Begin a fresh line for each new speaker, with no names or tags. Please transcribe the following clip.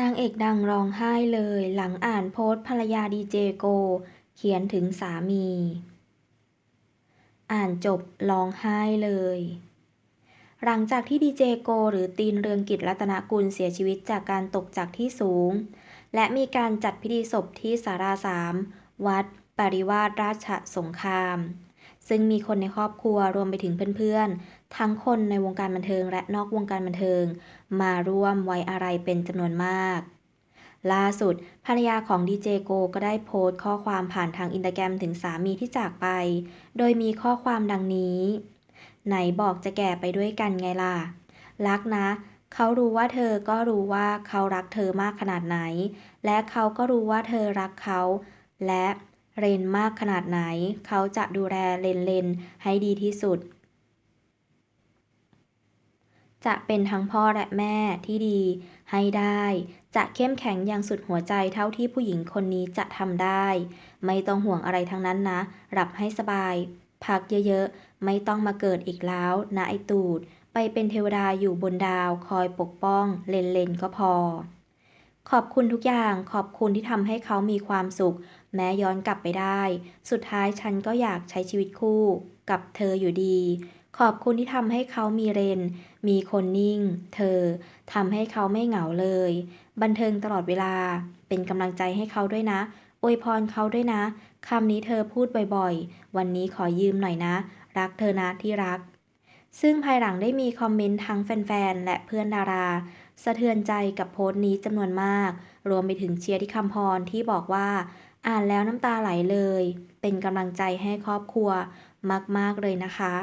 นางเอกดังร้องไห้เลยหลังอ่านโพสต์ภรรยาดีเจโก เขียนถึงสามี อ่านจบร้องไห้เลย หลังจากที่ดีเจโก หรือตีนเรืองกิจรัตนกุลเสียชีวิตจากการตกจากที่สูง และมีการจัดพิธีศพที่สาราสามวัด ปริวาสราชสงคราม ซึ่งมีคนในครอบครัวรวมไปถึงเพื่อนๆ ทั้งคนในวงการบันเทิงและนอกวงการบันเทิง มาร่วมไว้อาลัยเป็นจำนวนมาก ล่าสุด ภรรยาของดีเจโกก็ได้โพสต์ข้อความผ่านทางอินสตาแกรมถึงสามีที่จากไป โดยมีข้อความดังนี้ ไหนบอกจะแก่ไปด้วยกันไงล่ะ รักนะเขารู้ว่าเธอก็รู้ว่าเขารักเธอมากขนาดไหน และเขาก็รู้ว่าเธอรักเขา และ เรนมากขนาดไหน เขาจะดูแลเลนเลนให้ดีที่สุด จะเป็นทั้งพ่อและแม่ที่ดีให้ได้ จะเข้มแข็งอย่างสุดหัวใจเท่าที่ผู้หญิงคนนี้จะทำได้ ไม่ต้องห่วงอะไรทั้งนั้นนะ หลับให้สบาย พักเยอะๆ ไม่ต้องมาเกิดอีกแล้วนะไอตูด ไปเป็นเทวดาอยู่บนดาวคอยปกป้องเลนเลนก็พอขอบคุณทุกอย่างขอบคุณที่ทำให้เขามีความสุข แม้ย้อนกลับไปได้ สุดท้ายฉันก็อยากใช้ชีวิตคู่ กับเธออยู่ดี ขอบคุณที่ทำให้เขามีเรน มีคนนิ่ง เธอทำให้เขาไม่เหงาเลย บันเทิงตลอดเวลา เป็นกำลังใจให้เขาด้วยนะอวยพรเขาด้วยนะคำนี้เธอพูดบ่อยๆ วันนี้ขอยืมหน่อยนะ รักเธอนะที่รัก ซึ่งภายหลังได้มีคอมเมนต์ทั้งแฟนๆ และเพื่อนดารา สะเทือนใจกับโพสต์นี้จำนวนมาก รวมไปถึงเชียร์ที่คำพรที่บอกว่า อ่านแล้วน้ำตาไหลเลย เป็นกำลังใจให้ครอบครัวมากๆเลยนะคะ